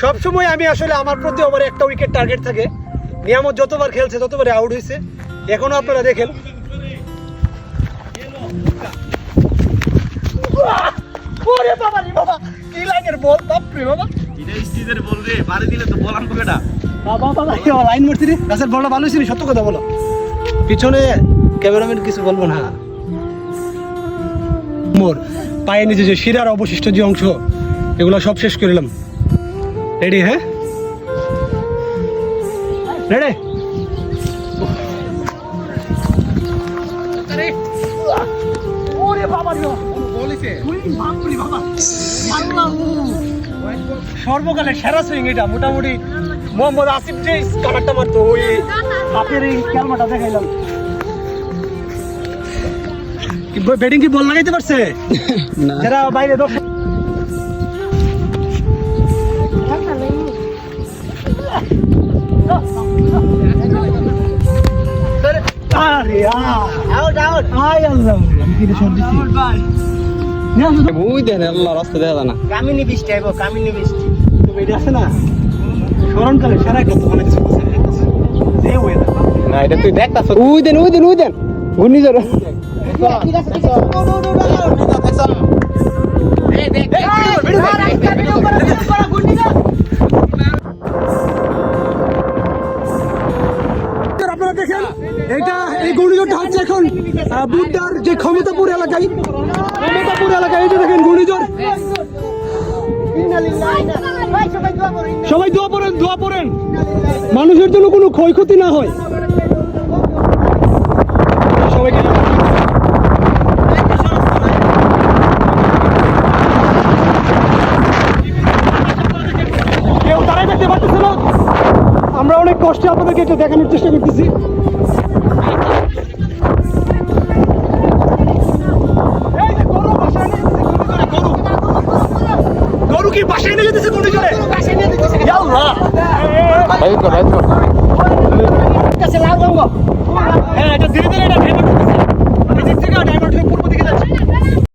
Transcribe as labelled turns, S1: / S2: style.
S1: সবসময় আমি আসলে আমার প্রতি ওভারে একটা উইকেট টার্গেট থাকে। নিয়ামত যতবার খেলছে ততবারে আউট হয়েছে। এখনও আপনারা দেখেন। ওরে বাবা রে বাবা কি লাইনের বল? বাপ রে বাবা।
S2: এটা স্টিজের বল রে বাড়ি দিলে তো বল আনব কেটা
S1: বাবা বাবা কি লাইন মারছি রে? গাছের বলটা ভালো হয়েছে সত্য কথা বলো। পিছনে ক্যামেরাম্যান কিছু বলব না। মোর পায়ে নিচে যে শিরার অবশিষ্ট যে অংশ এগুলো সব শেষ করে নিলাম। রেডি হ্যাঁ রেডি ওরে রে বাবা। সর্বকালে সেরা সুইং এটা মোটামুটি। মোহাম্মদ আসিফ যে কালারটা মারতো ওই হাতের এই ক্যালমাটা দেখাইলাম। ব্যাটিং কি বল লাগাইতে পারছে? যারা বাইরে আউট আউট আই আল্লাহ কি দিছি না শুধু
S3: বুঝ দেন আল্লাহ রাস্তা দেখা যায় না
S4: কামিনী বৃষ্টি আইব কামিনী বৃষ্টি
S1: তুমি এটা আছে না স্মরণকালে সেরা একটা দোকানে কিছু। যে ওয়েদার
S3: না এটা তুই
S1: এটা এই ঘূর্ণিঝড়টা হচ্ছে এখন বুদ্ধার যে ক্ষমতাপুর এলাকায়। ক্ষমতাপুর এলাকায় যে দেখেন ঘূর্ণিঝড় সবাই দোয়া পড়েন দোয়া পড়েন। মানুষের জন্য কোনো ক্ষয়ক্ষতি না হয়। সবাইকে কেউ দাঁড়াই দেখতে পারতেছে না। আমরা অনেক কষ্টে আপনাদেরকে এটা দেখানোর চেষ্টা করতেছি। কি বাসায় এনে যেতেছে কোন জনে বাসায় এনে যেতেছে ইয়া আল্লাহ ভাই কর ভাই কর। কাছে লাল রঙ হ্যাঁ
S3: এটা ধীরে ধীরে এটা